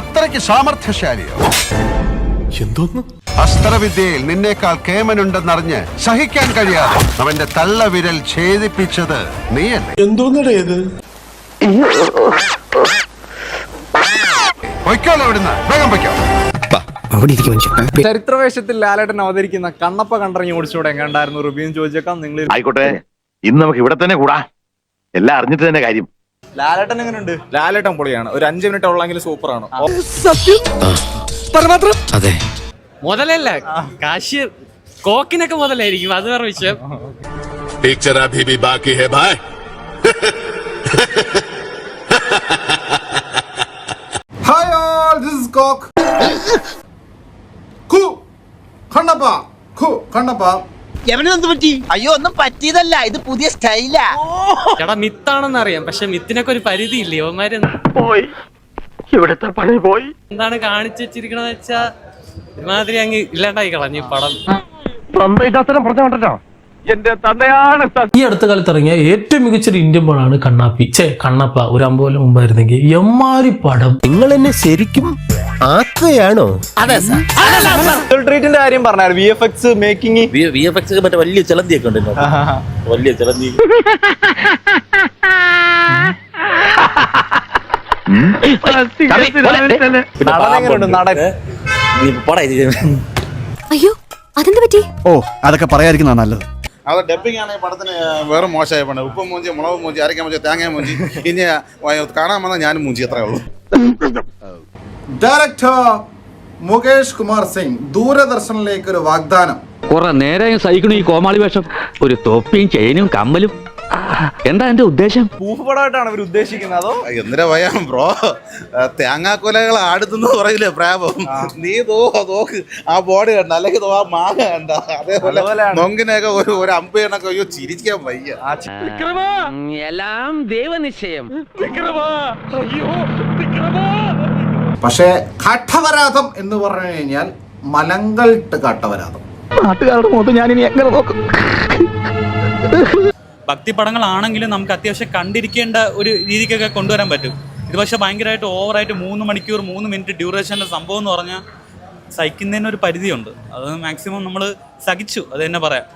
അത്രയ്ക്ക് സാമർഥ്യശാലിയോ എന്തോന്ന്? അസ്ത്രവിദ്യയിൽ നിന്നേക്കാൾ കേമനുണ്ടെന്നറിഞ്ഞ് സഹിക്കാൻ കഴിയാതെ അവന്റെ തള്ളവിരൽ ഛേദിപ്പിച്ചത് നീയല്ലേ? എന്തോന്നടേ ഇത്? പൊയ്ക്കോളെ ഇവിടുന്ന് വേഗം പൊയ്ക്കോ. ചരിത്രവേഷത്തിൽ ലാലേട്ടൻ അവതരിക്കുന്ന കണ്ണപ്പ കണ്ടറിഞ്ഞ് ഓടിച്ചൂടെ എങ്ങാണ്ടായിരുന്നു റുബീൻ ചോദിച്ചേക്കാം നിങ്ങൾ ആയിക്കോട്ടെ ഇന്ന് നമുക്ക് ഇവിടെ തന്നെ കൂടാ. എല്ലാം അറിഞ്ഞിട്ട് തന്നെ കാര്യം. ലാലേട്ടൻ എങ്ങനെയുണ്ട് ലാലേട്ടൻ പൊളിയാണ്. ഒരു അഞ്ചു മിനിറ്റ് ഉള്ളെങ്കിൽ സൂപ്പർ ആണ് പരമാത്രം അതെ. മുതലല്ല കാശ് കോക്കിനൊക്കെ മുതലായിരിക്കും അത് വേറെ വിഷയം. ടീച്ചർ അഭിബി ബാക്കി ഹേ ഭായ് ഹായ് ഓൾ ദിസ് ഇസ് കോക്ക് കണ്ണപ്പ കണ്ണപ്പ എവനെന്ത് പറ്റി? അയ്യോ ഒന്നും പറ്റിയതല്ല. ഇത് പുതിയ സ്റ്റൈലാ. എടാ മിത്താണെന്ന് അറിയാം. പക്ഷെ മിത്തിനൊക്കെ ഒരു പരിധി ഇല്ലേ അവന്മാര് പോയി. ഇവിടുത്തെ പണി പോയി. എന്താണ് കാണിച്ചു വെച്ചിരിക്കണെന്ന് വെച്ചാ ഒരുമാതിരി അങ്ങ് ഇല്ലാണ്ടായി കളഞ്ഞു പടം. പറഞ്ഞോ എന്റെ തന്തയാണ് ഈ അടുത്ത കാലത്ത് ഇറങ്ങിയ ഏറ്റവും മികച്ചൊരു ഇന്ത്യൻ പടമാണ് കണ്ണാപ്പി. ചേ കണ്ണപ്പ ഒരു അമ്പത് കൊല്ലം മുമ്പായിരുന്നെങ്കിൽ എമ്മാരി പടം. നിങ്ങൾ എന്നെ ശരിക്കും ആക്കുകയാണോ? ട്രീറ്റിന്റെ കാര്യം പറഞ്ഞാൽ V F X making V F X മറ്റേ വലിയ ചിലന്തിയൊക്കെ ഉണ്ട്. വലിയ ചിലന്തി. നടൻ. അയ്യോ അതെന്ത് പറ്റി? ഓ അതൊക്കെ പറയാതിരിക്കുന്നതാണ് നല്ലത്. അത് ഡബിങ് ആണെങ്കിൽ പടത്തിന് വേറെ മോശമായി പണ്ട് ഉപ്പ് മൂഞ്ചി മുളക് മൂഞ്ചി അരക്കാൻ മൂഞ്ചി തേങ്ങ മൂഞ്ചി. ഇനി കാണാൻ വന്നാൽ ഞാനും മൂഞ്ചി അത്രേ ഉള്ളൂ. ഡയറക്ടർ മുകേഷ് കുമാർ സിംഗ് ദൂരദർശനിലേക്ക് ഒരു വാഗ്ദാനം. കുറെ നേരെ സഹിക്കണു ഈ കോമാളി വേഷം. ഒരു തൊപ്പിയും ചെയിനും കമ്മലും. എന്താ എന്റെ ഉദ്ദേശം? പൂഫ് അവർ ഇവർ ഉദ്ദേശിക്കുന്നത്. അതോ? എന്തിനാ ഭയം ബ്രോ തേങ്ങാക്കൊലകൾ ആടുത്തുന്ന് പറയില്ലേ പ്രാപം നീ തോ നോക്ക്. ആ ബോഡി കണ്ട അല്ലെങ്കിൽ തോ ആ മാങ്ങ കണ്ട. അതേപോലെ നൊങ്കിനൊക്കെ നൊങ്കിനെയൊക്കെ ഒരു ഒരു അമ്പയണൊക്കെ അയ്യോ ചിരിക്കാൻ വയ്യ. എല്ലാം ദൈവനിശ്ചയം. പക്ഷേ ഘട്ടവരാധം എന്ന് പറഞ്ഞു കഴിഞ്ഞാൽ മലങ്കൾട്ട് ഘട്ടവരാധം നാട്ടുകാരുടെ മുഖത്ത് ഞാനിനി ഇനി എങ്ങനെ നോക്കും? ഭക്തി പടങ്ങളാണെങ്കിലും നമുക്ക് അത്യാവശ്യം കണ്ടിരിക്കേണ്ട ഒരു രീതിക്കൊക്കെ കൊണ്ടുവരാൻ പറ്റും. ഇത് പക്ഷേ ഭയങ്കരമായിട്ട് ഓവറായിട്ട് മൂന്ന് മണിക്കൂർ മൂന്ന് മിനിറ്റ് ഡ്യൂറേഷന്റെ സംഭവം എന്ന് പറഞ്ഞാൽ സഹിക്കുന്നതിന് ഒരു പരിധിയുണ്ട്. അത് മാക്സിമം നമ്മൾ സഹിച്ചു അത് തന്നെ പറയാം.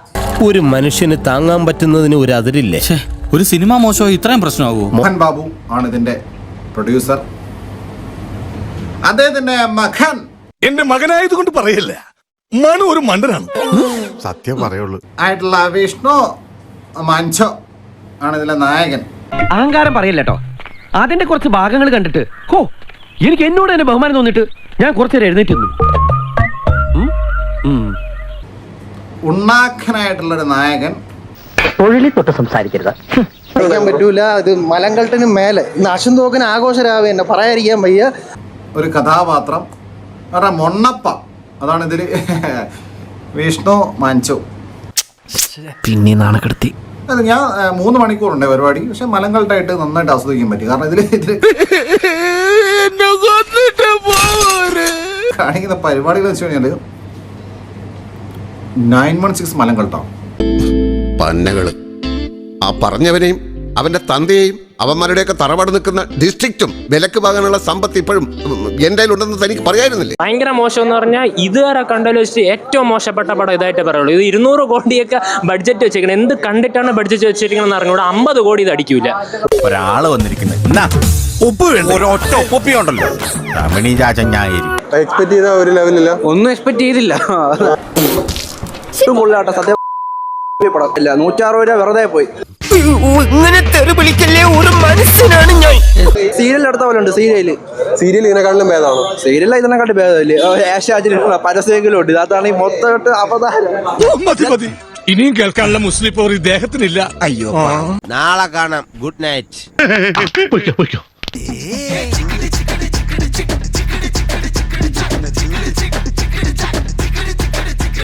ഒരു മനുഷ്യന് താങ്ങാൻ പറ്റുന്നതിന് ഒരു അതിരില്ലേ? ഒരു സിനിമ മോശമോ ഇത്രയും പ്രശ്നമാകൂ മോഹൻ ബാബു ആണ് ഇതിന്റെ പ്രൊഡ്യൂസർ അദ്ദേഹത്തിന്റെ മകൻ. എന്റെ മകനായതുകൊണ്ട് പറയല്ല. മനു ഒരു മണ്ടനാണ്. സത്യം പറയുള്ളൂ. ആയിട്ടുള്ള വിഷ്ണു. മഞ്ചോ ആണ് ഇതിലെ നായകൻ. അഹങ്കാരം പറയില്ലട്ടോ അതിന്റെ കുറച്ച് ഭാഗങ്ങൾ കണ്ടിട്ട് ഹോ എനിക്ക് എന്നോട് തന്നെ ബഹുമാനം തോന്നിട്ട് ഞാൻ കുറച്ചേരം എഴുന്നേറ്റ് ഉണ്ണാക്കനായിട്ടുള്ള ഒരു നായകൻ. തൊഴിലിൽ തൊട്ട് സംസാരിക്കരുത്. പറയാൻ പറ്റൂല. അത് മലങ്കൾട്ടിന് മേലെ. നാശം തോക്കൻ ആഘോഷരാവേ എന്നെ പറയാതിരിക്കാൻ വയ്യ. ഒരു കഥാപാത്രം. മൊണ്ണപ്പ. അതാണ് ഇതിൽ വിഷ്ണു മഞ്ചു. പിന്നെ നാണക്കെടുത്തി അത് ഞാൻ മൂന്ന് മണിക്കൂറുണ്ട് പരിപാടി. പക്ഷെ മലങ്കൾട്ടായിട്ട് നന്നായിട്ട് ആസ്വദിക്കാൻ പറ്റി. കാരണം ഇതിൽ ഇതിൽ കാണിക്കുന്ന പരിപാടികൾ വെച്ച് കഴിഞ്ഞാൽ നയൻ വൺ സിക്സ് മലങ്കൾട്ടാണ് പന്നകൾ. ആ പറഞ്ഞവനെയും അവന്റെ തന്തയെയും അവന്മാരുടെയൊക്കെ തറവാട് നിൽക്കുന്ന ഡിസ്ട്രിക്റ്റും വിലക്ക് വാങ്ങാനുള്ള സമ്പത്ത് ഇപ്പോഴും എന്റെ ഉണ്ടെന്ന് തനിക്ക് പറയായിരുന്നില്ലേ? ഭയങ്കര മോശം എന്ന് പറഞ്ഞാൽ ഇതുവരെ കണ്ടതിൽ വെച്ച് ഏറ്റവും മോശപ്പെട്ട പടം ഇതായിട്ട് പറയുള്ളൂ. ഇത് ഇരുന്നൂറ് കോടിയൊക്കെ ബഡ്ജറ്റ് വെച്ചേക്കണം. എന്ത് കണ്ടിട്ടാണ് ബഡ്ജറ്റ് വെച്ചിരിക്കണം എന്ന് അറിഞ്ഞൂടെ. അമ്പത് കോടി ഇത് അടിക്കൂല. ഒരാൾ വന്നിരിക്കുന്നത്. ഉപ്പ് എക്സ്പെക്ട് ചെയ്ത ഒരു ലെവലില്ല ഒന്നും എക്സ്പെക്ട് ചെയ്തില്ല. സത്യം പടത്തില്ല. നൂറ്ററുപത് രൂപ വെറുതെ പോയി. ഇങ്ങനെ തെറി വിളിക്കല്ലേ? ഒരു മനുഷ്യനാണ് ഞാൻ. സീരിയൽ എടുത്ത പോലെ ഉണ്ട് സീരിയൽ. സീരിയൽ ഇതിനെക്കാട്ടിലും ഭേദമാണ്? സീരിയൽ ഇതിനെക്കാട്ടി ഭേദമില്ലേ. ഏഷ്യാച്ചിട്ട് പരസ്യമെങ്കിലും ഉണ്ട്. ഇതാണെങ്കിൽ മൊത്തമായിട്ട് അവതാരം. ഇനിയും കേൾക്കാനുള്ള മുസ്ലിം പോർ ഇദ്ദേഹത്തിനില്ല. അയ്യോ. നാളെ കാണാം. Good night.